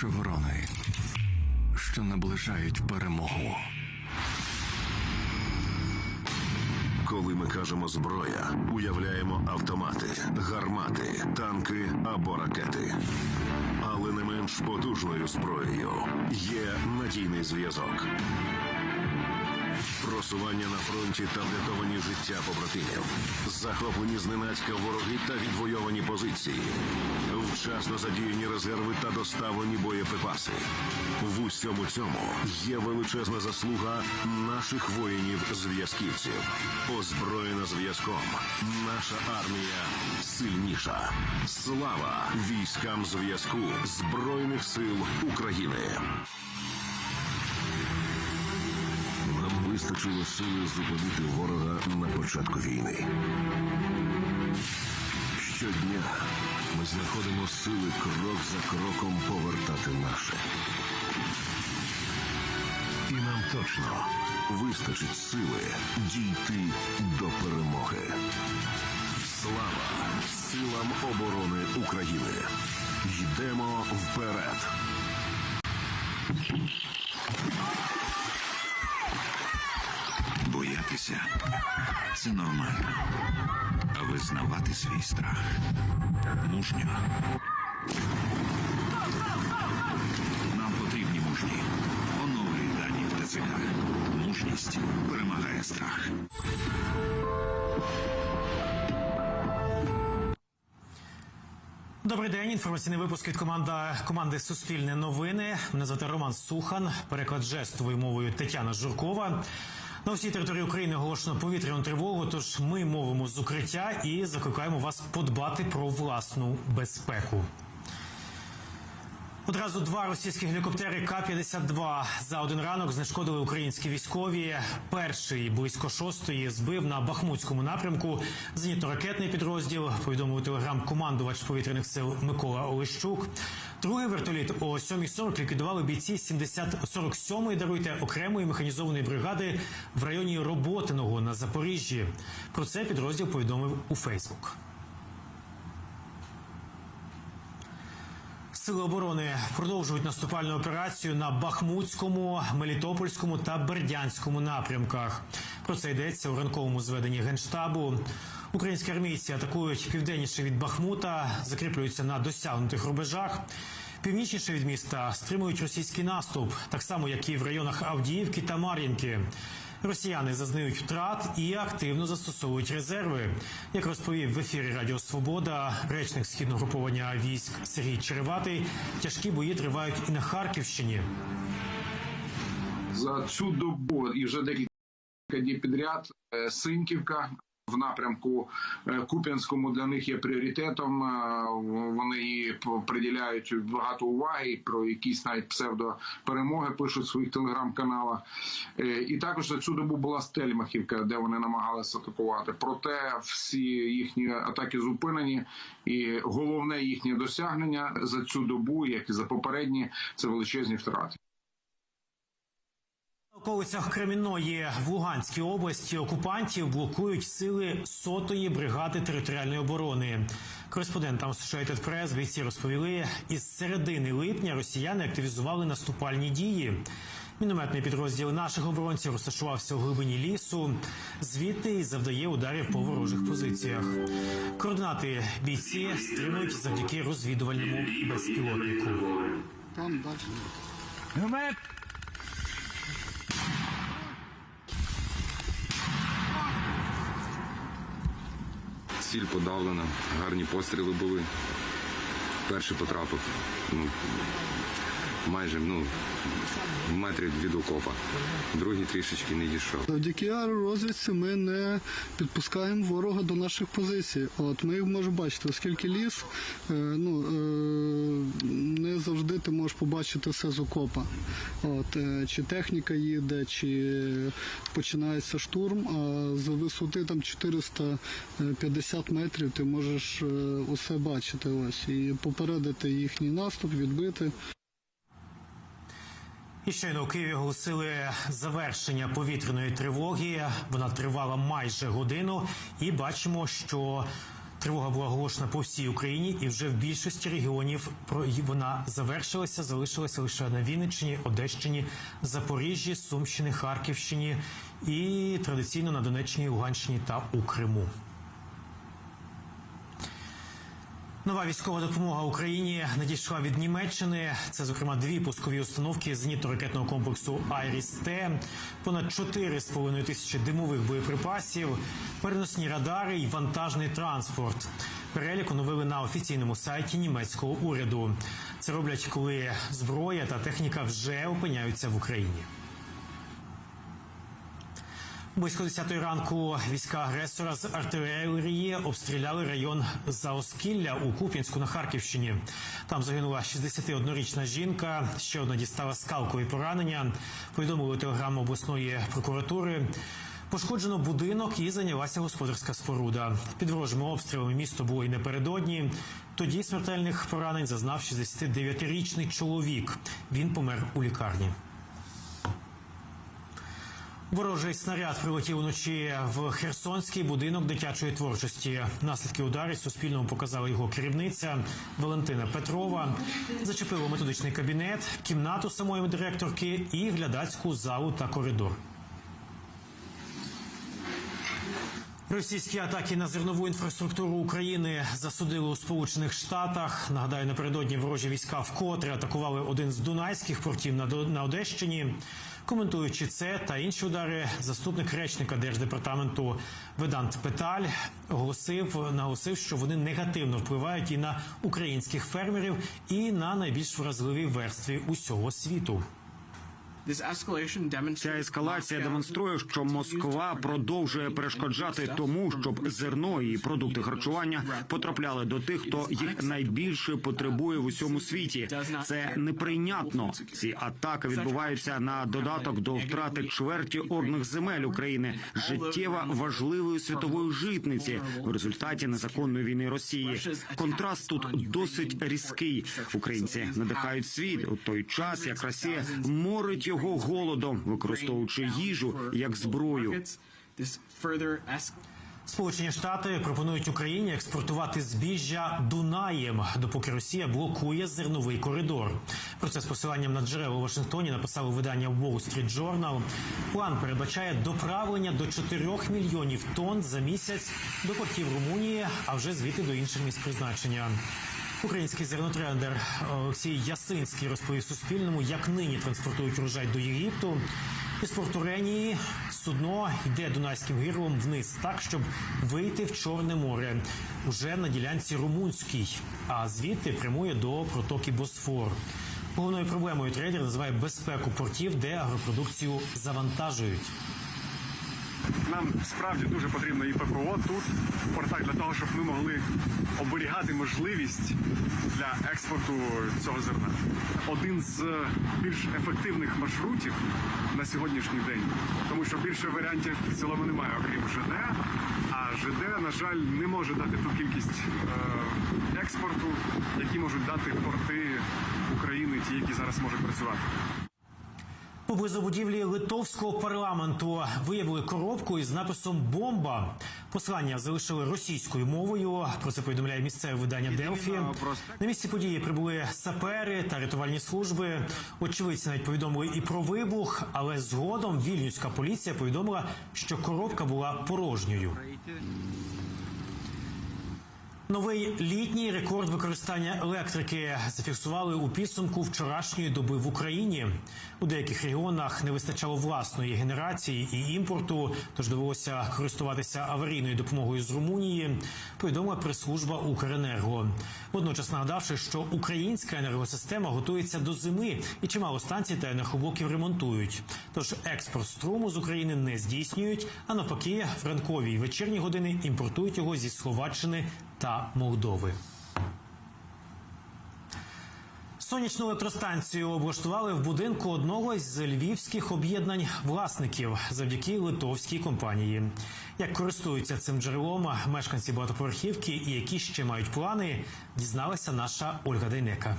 шеврони, що наближають перемогу. Коли ми кажемо зброя, уявляємо автомати, гармати, танки або ракети. Але не менш потужною зброєю є надійний зв'язок. Просування на фронті та врятовані життя побратимів, захоплені зненацька вороги та відвойовані позиції, вчасно задіяні резерви та доставлені боєприпаси. В усьому цьому є величезна заслуга наших воїнів-зв'язківців. Озброєна зв'язком. Наша армія сильніша. Слава військам зв'язку Збройних сил України. Вистачило сили зупинити ворога на початку війни. Щодня ми знаходимо сили крок за кроком повертати наше. І нам точно вистачить сили дійти до перемоги. Слава силам оборони України! Йдемо вперед! Боятися це нормально. А визнавати свій страх мужньо. Нам потрібні мужні. Оновлюй дані в ТЦК. Мужність перемагає страх. Добрий день. Інформаційний випуск від команда команди Суспільне новини. Мене звати Роман Сухан. Переклад жестовою мовою Тетяна Журкова. На всій території України оголошено повітряну тривогу. Тож ми мовимо з укриття і закликаємо вас подбати про власну безпеку. Одразу два російські гелікоптери К-52 за один ранок знешкодили українські військові. Перший близько шостої збив на Бахмутському напрямку зенітно-ракетний підрозділ. Повідомив телеграм-командувач повітряних сил Микола Олещук. Другий вертоліт о 7.40 ліквідували бійці 70 47-ї, даруйте окремої механізованої бригади в районі Роботиного на Запоріжжі. Про це підрозділ повідомив у Фейсбук. Сили оборони продовжують наступальну операцію на Бахмутському, Мелітопольському та Бердянському напрямках. Про це йдеться у ранковому зведенні генштабу. Українські армійці атакують південніше від Бахмута, закріплюються на досягнутих рубежах. Північніше від міста стримують російський наступ, так само як і в районах Авдіївки та Мар'їнки. Росіяни зазнають втрат і активно застосовують резерви. Як розповів в ефірі Радіо Свобода, речник східного груповання військ Сергій Череватий, тяжкі бої тривають і на Харківщині. за цю добу і вже декілька днів підряд е, Синьківка. В напрямку е, Куп'янському для них є пріоритетом. Е, Вони її приділяють багато уваги. Про якісь навіть псевдоперемоги пишуть в своїх телеграм-каналах. Е, І також за цю добу була Стельмахівка, де вони намагалися атакувати. Проте всі їхні атаки зупинені, і головне їхнє досягнення за цю добу, як і за попередні, це величезні втрати. Околицях Кремінної в Луганській області окупантів блокують сили сотої бригади територіальної оборони. Кореспондентам Associated Press бійці розповіли, із середини липня росіяни активізували наступальні дії. Мінометний підрозділ наших оборонців розташувався у глибині лісу. Звідти й завдає ударів по ворожих позиціях. Координати бійці стримують завдяки розвідувальному безпілотнику. Ціль подавлена, гарні постріли були. Перший потрапив ну, майже ну, в метрі від окопа. Другий трішечки не дійшов. Завдяки аеророзвідці ми не підпускаємо ворога до наших позицій. От ми їх можемо бачити, оскільки ліс, е, ну е, не завжди ти можеш побачити все з окопа. От е, чи техніка їде, чи починається штурм. А з висоти там 450 метрів ти можеш усе бачити. Ось і попередити їхній наступ, відбити. І щойно у Києві оголосили завершення повітряної тривоги. Вона тривала майже годину, і бачимо, що Тривога була оголошена по всій Україні, і вже в більшості регіонів про вона завершилася, залишилася лише на Вінниччині, Одещині, Запоріжжі, Сумщині, Харківщині і традиційно на Донеччині, Луганщині та у Криму. Нова військова допомога Україні надійшла від Німеччини. Це, зокрема, дві пускові установки зенітно-ракетного комплексу «Айріс-Т», понад 4,5 тисячі димових боєприпасів, переносні радари і вантажний транспорт. Перелік оновили на офіційному сайті німецького уряду. Це роблять, коли зброя та техніка вже опиняються в Україні. Близько 10 ранку війська агресора з артилерії обстріляли район Заоскілля у Куп'янську на Харківщині. Там загинула 61-річна жінка. Ще одна дістала скалкові поранення. Повідомили телеграму обласної прокуратури. Пошкоджено будинок і зайнялася господарська споруда. Під ворожими обстрілами місто було і напередодні. Тоді смертельних поранень зазнав 69-річний чоловік. Він помер у лікарні. Ворожий снаряд прилетів уночі в Херсонський будинок дитячої творчості. Наслідки ударів Суспільному показала його керівниця Валентина Петрова. Зачепило методичний кабінет, кімнату самої директорки і глядацьку залу та коридор. Російські атаки на зернову інфраструктуру України засудили у Сполучених Штатах. Нагадаю, напередодні ворожі війська вкотре атакували один з дунайських портів на Одещині. Коментуючи це та інші удари, заступник речника держдепартаменту Ведант Петаль оголосив, наголосив, що вони негативно впливають і на українських фермерів, і на найбільш вразливі верстви усього світу. Ця ескалація демонструє, що Москва продовжує перешкоджати тому, щоб зерно і продукти харчування потрапляли до тих, хто їх найбільше потребує в усьому світі. Це неприйнятно. Ці атаки відбуваються на додаток до втрати чверті орних земель України, життєво важливої світової житниці. В результаті незаконної війни Росії. Контраст тут досить різкий. Українці надихають світ. У той час, як Росія морить його голодом, використовуючи їжу як зброю. Сполучені Штати пропонують Україні експортувати збіжжя Дунаєм, допоки Росія блокує зерновий коридор. Про це з посиланням на джерела у Вашингтоні написало видання Wall Street Journal. План передбачає доправлення до 4 мільйонів тонн за місяць до портів Румунії, а вже звідти до інших місць призначення. Український зернотрендер Олексій Ясинський розповів Суспільному, як нині транспортують урожай до Єгипту. Із порту Ренії судно йде Дунайським гирлом вниз так, щоб вийти в Чорне море уже на ділянці Румунській, а звідти прямує до протоки Босфор. Головною проблемою трейдер називає безпеку портів, де агропродукцію завантажують. Нам справді дуже потрібно і ППО тут, в портах, для того, щоб ми могли оберігати можливість для експорту цього зерна. Один з більш ефективних маршрутів на сьогоднішній день, тому що більше варіантів в цілому немає, окрім ЖД. А ЖД, на жаль, не може дати ту кількість е, експорту, які можуть дати порти України, ті, які зараз можуть працювати. Поблизу будівлі литовського парламенту виявили коробку із написом Бомба. Послання залишили російською мовою. Про це повідомляє місцеве видання Делфі. На місці події прибули сапери та рятувальні служби. Очевидці навіть повідомили і про вибух, але згодом вільнюська поліція повідомила, що коробка була порожньою. Новий літній рекорд використання електрики зафіксували у підсумку вчорашньої доби в Україні. У деяких регіонах не вистачало власної генерації і імпорту, тож довелося користуватися аварійною допомогою з Румунії. Повідомила прес-служба Укренерго. Водночас нагадавши, що українська енергосистема готується до зими і чимало станцій та енергоблоків ремонтують. Тож експорт струму з України не здійснюють, а навпаки, в ранкові і вечірні години імпортують його зі Словаччини та Молдови. Сонячну електростанцію облаштували в будинку одного з львівських об'єднань власників завдяки литовській компанії. Як користуються цим джерелом мешканці багатоповерхівки і які ще мають плани, дізналася наша Ольга Дейнека.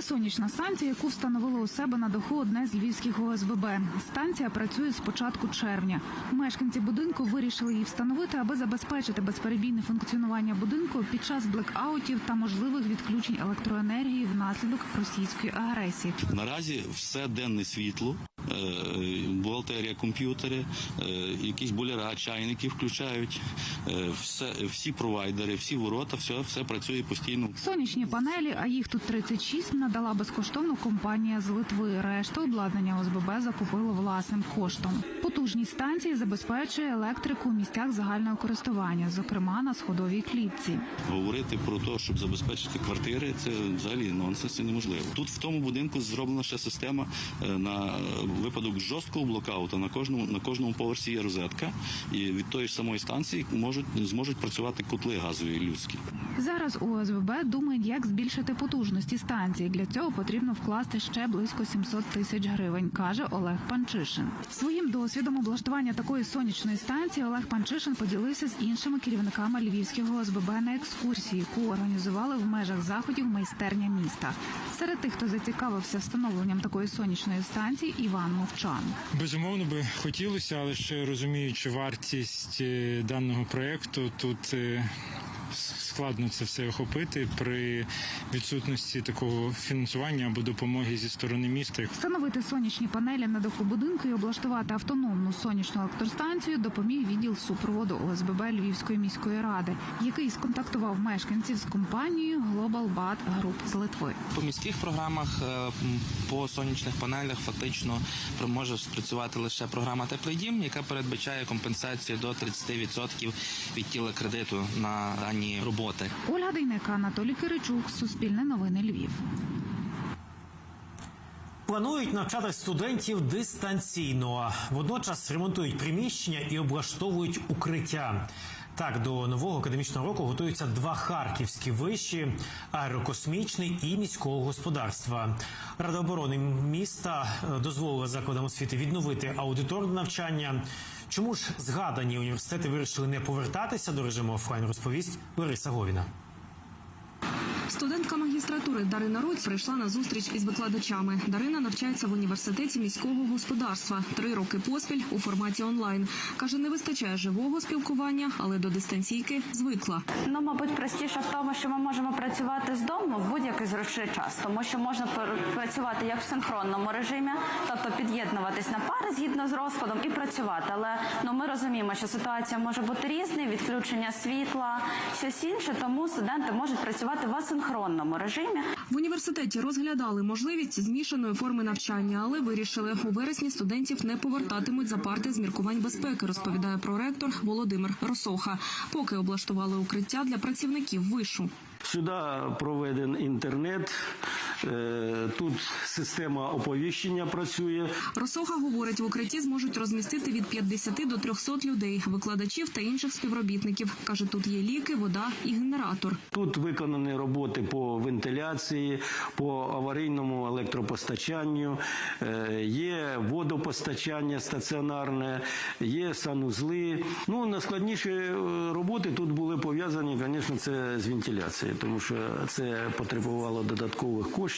Це сонячна станція, яку встановили у себе на даху одне з львівських ОСББ. Станція працює з початку червня. Мешканці будинку вирішили її встановити, аби забезпечити безперебійне функціонування будинку під час блекаутів та можливих відключень електроенергії внаслідок російської агресії. Наразі все денне світло, бухгалтерія, комп'ютери, е, якісь боляра, чайники включають, е, все, всі провайдери, всі ворота, все, все працює постійно. Сонячні панелі, а їх тут 36, надала безкоштовно компанія з Литви. Решту обладнання ОСББ закупило власним коштом. Потужність станції забезпечує електрику у місцях загального користування, зокрема на сходовій клітці. Говорити про те, щоб забезпечити квартири, це взагалі нонсенс і неможливо. Тут в тому будинку зроблена ще система е, на е, випадок жорсткого блокауту. На кожному на кожному поверсі є розетка, і від тої ж самої станції можуть зможуть працювати котли газові людські. Зараз у ОСББ думають, як збільшити потужності станції. Для цього потрібно вкласти ще близько 700 тисяч гривень, каже Олег Панчишин. Своїм досвідом облаштування такої сонячної станції Олег Панчишин поділився з іншими керівниками львівського ОСББ на екскурсії, яку організували в межах заходів майстерня міста. Серед тих, хто зацікавився встановленням такої сонячної станції, Іван Мовчан. Безумовно би хотілося, але ще розуміючи вартість е, даного проекту, тут е, складно це все охопити при відсутності такого фінансування або допомоги зі сторони міста. Встановити сонячні панелі на даху будинку і облаштувати автономну сонячну електростанцію допоміг відділ супроводу ОСББ Львівської міської ради, який сконтактував мешканців з компанією Global Bat Group з Литви. По міських програмах е, по сонячних панелях фактично може спрацювати лише програма Теплий дім, яка передбачає компенсацію до 30% від тіла кредиту на дані роботи. Ольга Дейнека, Анатолій Киричук, Суспільне новини Львів. Планують навчати студентів дистанційно. Водночас ремонтують приміщення і облаштовують укриття. Так, до нового академічного року готуються два харківські виші аерокосмічний і міського господарства. Рада оборони міста е, дозволила закладам освіти відновити аудиторне навчання. Чому ж згадані університети вирішили не повертатися до режиму офлайн, розповість Лариса Говіна. Студентка магістратури Дарина Руць прийшла на зустріч із викладачами. Дарина навчається в університеті міського господарства три роки поспіль у форматі онлайн. каже, не вистачає живого спілкування, але до дистанційки звикла. Ну, мабуть, простіше в тому, що ми можемо працювати з дому в будь-який зручний час, тому що можна пр- працювати як в синхронному режимі, тобто під'єднуватись на пари згідно з розкладом і працювати. Але ну ми розуміємо, що ситуація може бути різною, відключення світла, щось інше, тому студенти можуть працювати в асинхронному режимі. В університеті розглядали можливість змішаної форми навчання, але вирішили у вересні студентів не повертатимуть за парти з міркувань безпеки. Розповідає проректор Володимир Росоха. Поки облаштували укриття для працівників вишу. Сюди проведен інтернет, тут система оповіщення працює. Росоха говорить, в укритті зможуть розмістити від 50 до 300 людей, викладачів та інших співробітників. каже, тут є ліки, вода і генератор. Тут виконані роботи по вентиляції, по аварійному електропостачанню, е, є водопостачання стаціонарне, є санузли. Ну, найскладніші е, роботи тут були пов'язані, звісно, це з вентиляцією, тому що це потребувало додаткових коштів,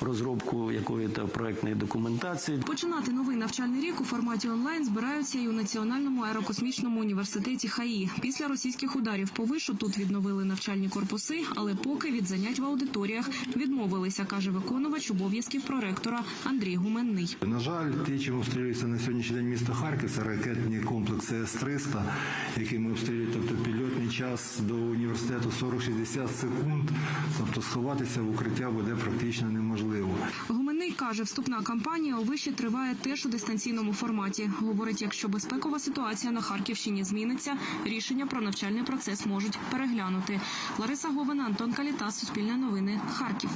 розробку якоїсь проектної документації. Починати новий навчальний рік у форматі онлайн збираються і у Національному аерокосмічному університеті ХАІ. Після російських ударів по вишу тут відновили навчальні корпуси, але поки від занять в аудиторіях відмовилися, каже виконувач обов'язків проректора Андрій Гуменний. На жаль, те, чим обстрілюється на сьогоднішній день місто Харків, це ракетні комплекси С-300, якими обстрілюють, тобто пільотний час до університету 40-60 секунд, тобто сховатися в укриття буде практично неможливо. Гуменний каже, вступна кампанія у виші триває теж у дистанційному форматі. Говорить, якщо безпекова ситуація на Харківщині зміниться, рішення про навчальний процес можуть переглянути. Лариса Говина, Антон Каліта, Суспільне новини, Харків.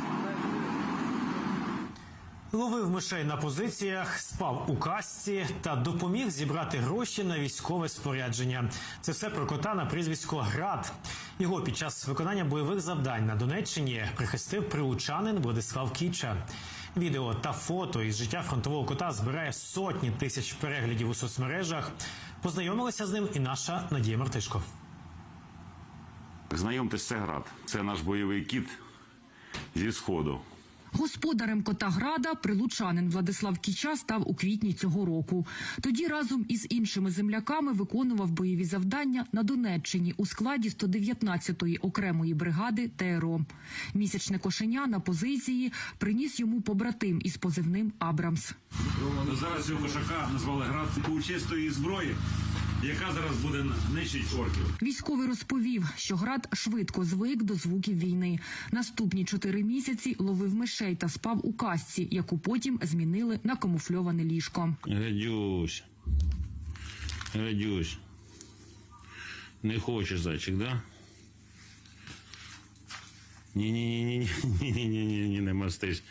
Ловив мишей на позиціях, спав у касці та допоміг зібрати гроші на військове спорядження. Це все про кота на прізвисько Град. Його під час виконання бойових завдань на Донеччині прихистив прилучанин Владислав Кіча. Відео та фото із життя фронтового кота збирає сотні тисяч переглядів у соцмережах. Познайомилася з ним і наша Надія Мартишко. Знайомтесь, це град. Це наш бойовий кіт зі сходу. Господарем кота Града прилучанин Владислав Кіча став у квітні цього року. Тоді разом із іншими земляками виконував бойові завдання на Донеччині у складі 119-ї окремої бригади ТРО. Місячне кошеня на позиції приніс йому побратим із позивним Абрамс. Зараз цього кошака назвали град у чистої зброї, яка зараз буде нищить орків. Військовий розповів, що град швидко звик до звуків війни. Наступні чотири місяці ловив мишей та спав у касці, яку потім змінили на камуфльоване ліжко. Гадюсь. Гадюсь. Не хочеш, зайчик, да? Ні-ні-ні-ні-ні-ні-ні-ні, не мастись.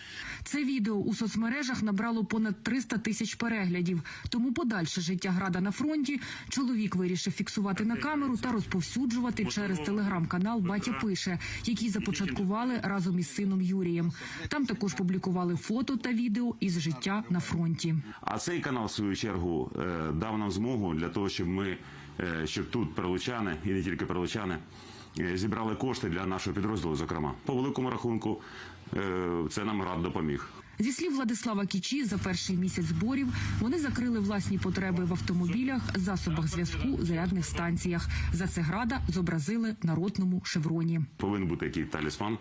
Це відео у соцмережах набрало понад 300 тисяч переглядів. Тому подальше життя града на фронті чоловік вирішив фіксувати на камеру та розповсюджувати через телеграм-канал Батя пише, який започаткували разом із сином Юрієм. Там також публікували фото та відео із життя на фронті. А цей канал, в свою чергу, е, дав нам змогу для того, щоб ми, е, щоб тут прилучани, і не тільки прилучани, е, зібрали кошти для нашого підрозділу, зокрема. По великому рахунку, це нам рад допоміг. Зі слів Владислава Кічі, за перший місяць зборів вони закрили власні потреби в автомобілях, засобах зв'язку, зарядних станціях. За це града зобразили на ротному шевроні. Повинен бути який талісман.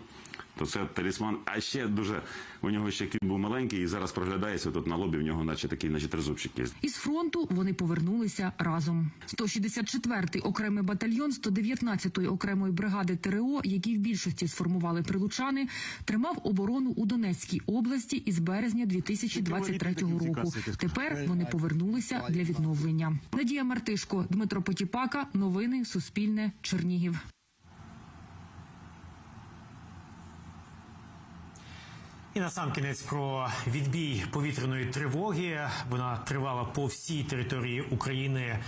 То це талісман, а ще дуже у нього ще кіт був маленький і зараз проглядається тут на лобі. В нього, наче такий, наче тризубчик є. Із фронту вони повернулися разом. 164-й окремий батальйон 119-ї окремої бригади ТРО, які в більшості сформували прилучани, тримав оборону у Донецькій області із березня 2023 року. Тепер вони повернулися для відновлення. Надія Мартишко, Дмитро Потіпака. Новини Суспільне. Чернігів. І на сам кінець про відбій повітряної тривоги. Вона тривала по всій території України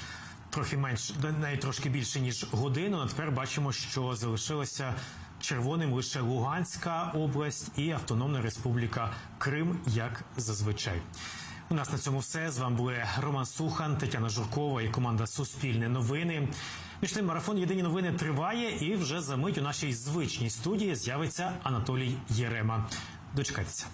трохи менш, навіть трошки більше ніж годину. А тепер бачимо, що залишилося червоним лише Луганська область і Автономна Республіка Крим, як зазвичай. У нас на цьому все. З вами були Роман Сухан, Тетяна Журкова і команда Суспільне новини. Між тим марафон Єдині новини триває, і вже за мить у нашій звичній студії з'явиться Анатолій Єрема. Дочекайтеся.